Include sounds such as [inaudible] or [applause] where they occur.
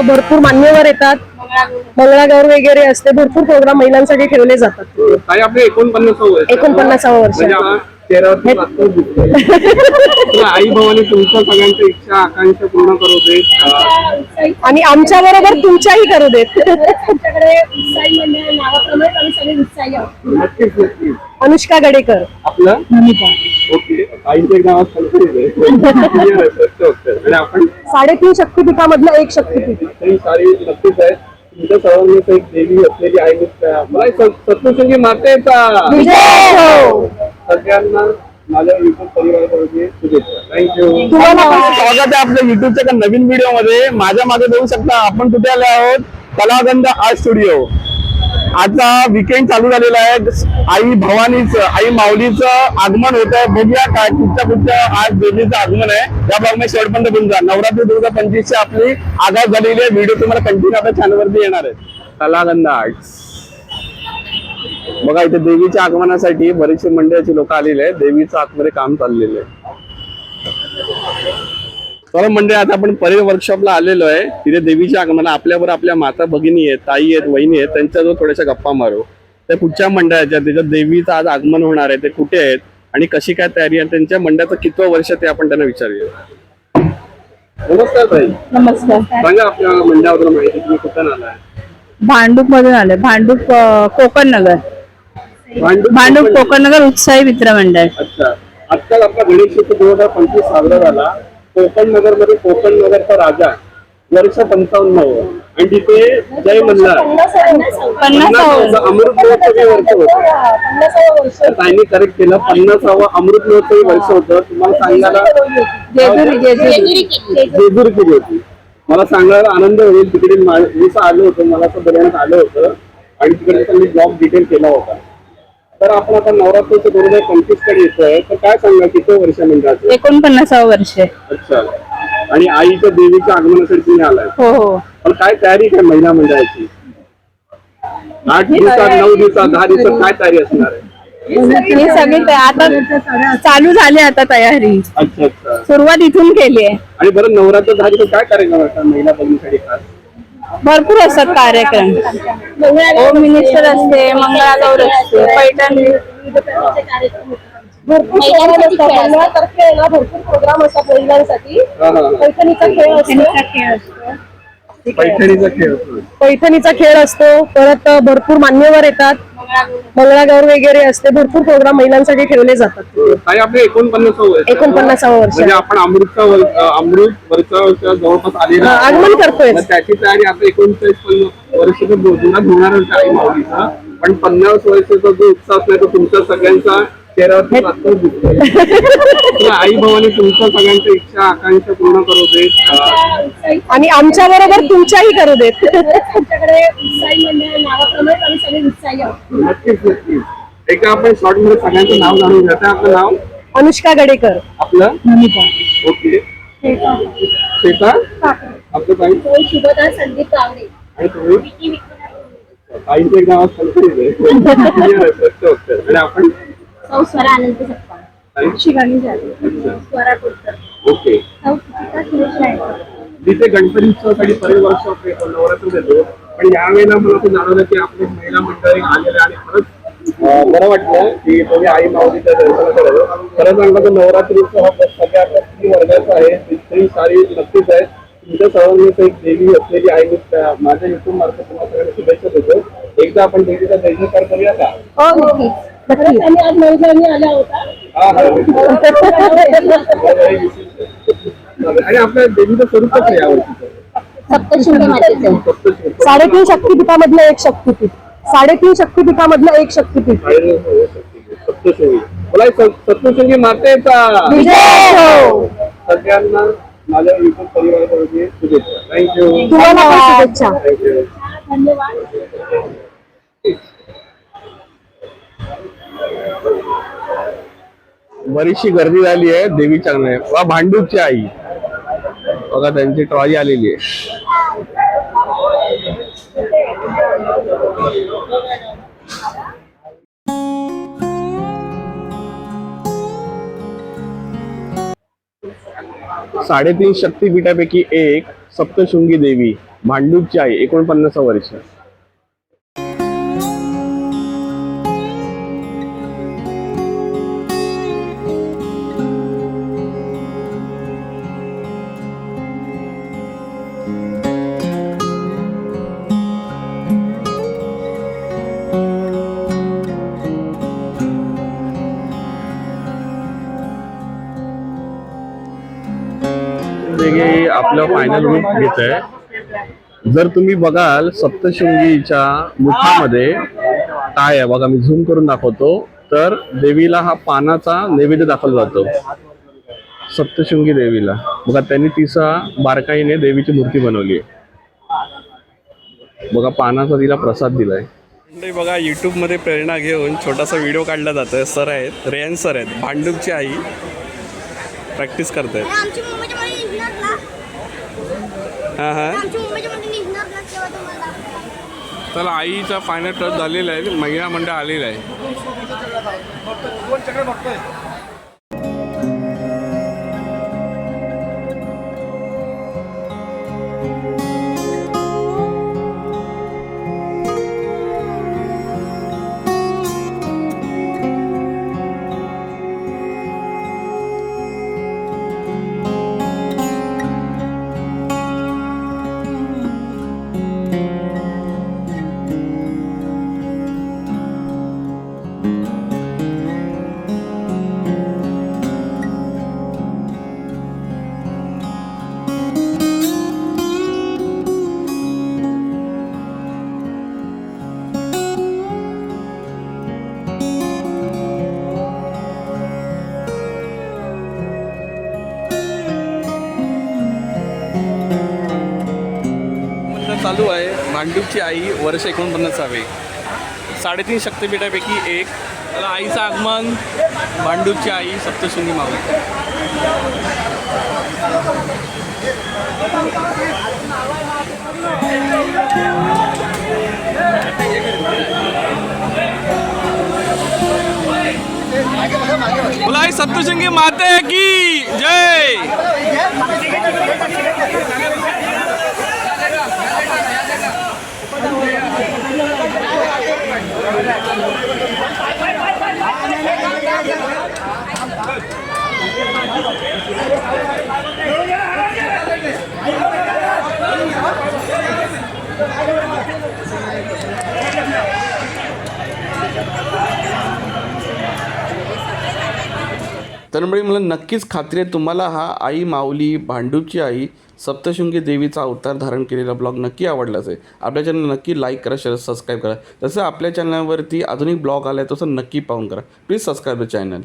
भरपूर मान्यवर येतात. मंगळागौर वगैरे असते भरपूर प्रोग्राम महिलांसाठी ठेवले जातात. ताई आपले एकोणपन्नास वर्ष एकोणपन्नासावं वर्ष. म्हणजे चेहऱ्यावरती वास्तव दिसतंय. तर आई भावाने तुमच्या सगळ्यांच्या इच्छा आकांक्षा पूर्ण करू दे अं, आणि आमच्या बरोबर तुमच्याही करू देत. आमच्याकडे उत्साही मंडळ नावाप्रमाणे आम्ही सगळे उत्साही आहोत. नक्कीच नक्कीच. अनुष्का गडेकर. आपलं ओके. आईचं नाव [laughs] आणि आपण साडेतीन शक्तिपीठामधलं एक शक्तिपीठ. तरी सारी नक्कीच आहे. तुमच्या सर्वांनी एक देवी असलेली नुसतं मला सप्तशृंगी मातेचा सगळ्यांना माझ्या युट्यूब परिवाराकडे शुभेच्छा. थँक्यू स्वागत आहे आपल्या युट्यूबच्या एका नवीन व्हिडिओमध्ये. माझ्या मागे बघू शकता आपण कुठे आलो आहोत? Kalagandh art studio. आता विकेंड चालू झालेला आहे. आई भवानीच आई माऊलीचं आगमन होत आहे. बघूया काय कुठच्या कुठच्या आज देवीचं आगमन आहे. या भाग मी शेवटपर्यंत बघून जा. नवरात्री दोन हजार पंचवीस आपली आगाज झालेली आहे. व्हिडिओ तुम्हाला कंटिन्यू आता चॅनलवरती येणार आहे. कलागंधा आर्ट्स बघा इथे देवीच्या आगमनासाठी बरेचसे मंडळाची लोक आलेले आहेत. देवीचं आतमध्ये काम चाललेलं आहे. चला म्हणजे आता आपण परेड वर्कशॉपला आलेलो आहे. तिथे देवीच्या आगमन आपल्याबरोबर आपल्या माता भगिनी आहेत ताई आहेत वहिनी आहेत त्यांच्याजवळ थोड्याशा गप्पा मारू. त्या कुठच्या मंडळाच्या त्याच्यात देवीचं आज आगमन होणार आहे. ते कुठे आहेत आणि कशी काय तयारी आहे? त्यांच्या मंडळाचं कितवं वर्ष ते आपण त्यांना विचारूया. नमस्कार ताई. नमस्कार. सांगा आपल्या मंडळाबद्दल माहिती तुम्ही कुठं आलाय? भांडूप मधून आले. भांडूप कोकण नगर. भांडूप कोकण नगर उत्साही मित्र मंडळ. अच्छा. आजकाल आपला गणेश उत्सव दोन हजार पंचवीस साजरा झाला. कोकण नगरमध्ये कोकण नगरचा राजा वर्ष पंचावन्न. आणि तिथे जय मल्हार. पन्नास अमृत महोत्सवी वर्ष होतं. ताईने करेक्ट केलं. पन्नासावं अमृत महोत्सवी वर्ष होतं. तुम्हाला सांगायला जेजुरी जेजुरी. जेजूर केली. होती. मला सांगायला आनंद होईल. तिकडे मा- आलो होतो. मला असं बरोबर आलं होतं. आणि तिकडे त्यांनी जॉब डिटेल केला होता. तर आपण आता नवरात्रीचं दोन हजार पंचवीसकडे येतोय. तर काय सांगा किती वर्ष मंडळाचं? एकोणपन्नासावं वर्ष. अच्छा. आणि आईच्या देवीच्या आगमनासाठी तुम्ही आलाय. हो हो. पण काय तयारी काय महिला मंडळाची? आठ दिवसात नऊ दिवसात दहा दिवसात काय तयारी असणार आहे? ही सगळी तया- आता चालू झाली आता तयारी. अच्छा अच्छा. सुरुवात इथून केली आहे. आणि बरं नवरात्र दहा दिवस काय कार्यक्रम असतात महिला बघण्यासाठी खास? भरपूर असतात कार्यक्रम. होम मिनिस्टर असते मंगळागौर असते पैठण. भरपूर प्रोग्राम असतात. मंगळातर्फे आहे ना भरपूर प्रोग्राम असतात महिलांसाठी. पैठणीचा खेळ असतो. पैठणीचा खेळ असतो. पैठणीचा खेळ असतो. परत भरपूर मान्यवर येतात. मंगळागौर वगैरे असते भरपूर प्रोग्राम महिलांसाठी ठेवले जातात ताई आपले एकोणपन्नास वर्ष एकोणपन्नासावं वर्ष म्हणजे आपण अमृतचा वर- अं, अमृत वर्षाच्या जवळपास आलेला हा. आगमन करतोय. मग त्याची तयारी आता एकोणचाळीस पन्नास वर्ष तर जुनाच होणार आई माऊलीचा पण पन्नास वर्षाचा जो उत्साह असणार तो तुमच्या सगळ्यांचा आई भावाने तुमच्या सगळ्यांच्या इच्छा आकांक्षा पूर्ण करू दे अं, आणि आमच्या बरोबर तुमच्याही करू देत. नक्कीच नक्कीच. एकदा आपण शॉर्टमध्ये सगळ्यांचं नाव जाणून घेता आपलं नाव? अनुष्का गडेकर. आपलं? ओके. श्वेता. आपलं तो शुभदा संदीप गावडे. आणि तुम्ही? ताईंचं एक नाव असतं [laughs] आणि आपण सौ स्वरा आनंद झाले. कोटकर ओके. सुरेश रायकर जिथे गणपती उत्सवासाठी वर्कशॉप येतो नवरात्र देतो. पण यावेळेला मला असं जाणवलं की आपले महिला मंडळी आलेले आणि खरंच बरं वाटलं की तुम्ही आई माऊलीच्या दर्शनाकडे आलो. खरं सांगा तर नवरात्री उत्सव हा सगळ्या स्त्री वर्गाचा आहे. स्त्री सारी नक्कीच आहे. तुमच्या सर्वांनी एक देवी असलेली आई नुसतं माझ्या युट्यूब मार्फत तुम्हाला सगळ्यांना शुभेच्छा देतो. एकदा आपण देवीचा जयजयकार करूया का? हो नक्कीच. खरंच आम्ही आज महिलांनी आल्या होता हा, हा. आणि आपल्या देवीचं स्वरूपच आहे यावर्षीचं सप्तशृंगी मातेचं. फक्त साडेतीन शक्तिपीठामधलं एक शक्तिपीठ. साडेतीन शक्तिपीठामधलं एक शक्तिपीठ. सप्तशृंगी. मला एक सप- सप्तशृंगी मातेचा विजय सगळ्यांना माझ्या युट्यूब परिवाराकडे शुभेच्छा. थँक्यू तुम्हाला पण शुभेच्छा. थँक्यू धन्यवाद. बरीचशी गर्दी झाली आहे देवीच्या अंगणात. वा भांडूपची आई. बघा त्यांची ट्रॉली आलेली आहे. साडेतीन शक्तीपीठापैकी एक सप्तशृंगी देवी भांडूपची आई एकोणपन्नास वर्ष. वेगळे आपलं फायनल रूप घेत आहे जर तुम्ही बघाल सप्तशृंगीच्या मुखामध्ये काय आहे बघा मी झूम करून दाखवतो. तर देवीला हा पानाचा नैवेद्य दाखवला जातो. सप्तशृंगी देवीला. बघा त्यांनी तिचा बारकाईने देवीची मूर्ती बनवली आहे. बघा पानाचा तिला प्रसाद दिलाय. मंडळी बघा यूट्यूबमध्ये प्रेरणा घेऊन छोटासा व्हिडिओ काढला जातोय. सर आहेत रेयन सर आहेत भांडूपची आई. प्रॅक्टिस करतायत. आमची मुंबईच्या मध्ये निघणार ना हां हां. आमची मुंबईच्या मध्ये निघणार ना तेव्हा तुम्हाला. तर आईचा फायनल टच झालेला आहे. महिला मंडळ आलेलं आहे. चालू आहे. भांडूपची आई वर्ष एकोणपन्नासावे. साडेतीन शक्तिपीठापैकी एक. त्याला आईचं आगमन भांडूपची आई सप्तशृंगी मावली बोला आई सप्तशृंगी माते की जय! तर म्हणजे मला नक्कीच खात्री आहे तुम्हाला हा आई माऊली भांडूपची आई सप्तशृंगी देवीचा अवतार धारण केलेला ब्लॉग नक्की आवडला असेल आपल्या चॅनल नक्की लाईक करा शेअर सबस्क्राईब करा. जसं आपल्या चॅनलवरती अजूनही ब्लॉग आला आहे तसं नक्की पाहून करा. Please subscribe the channel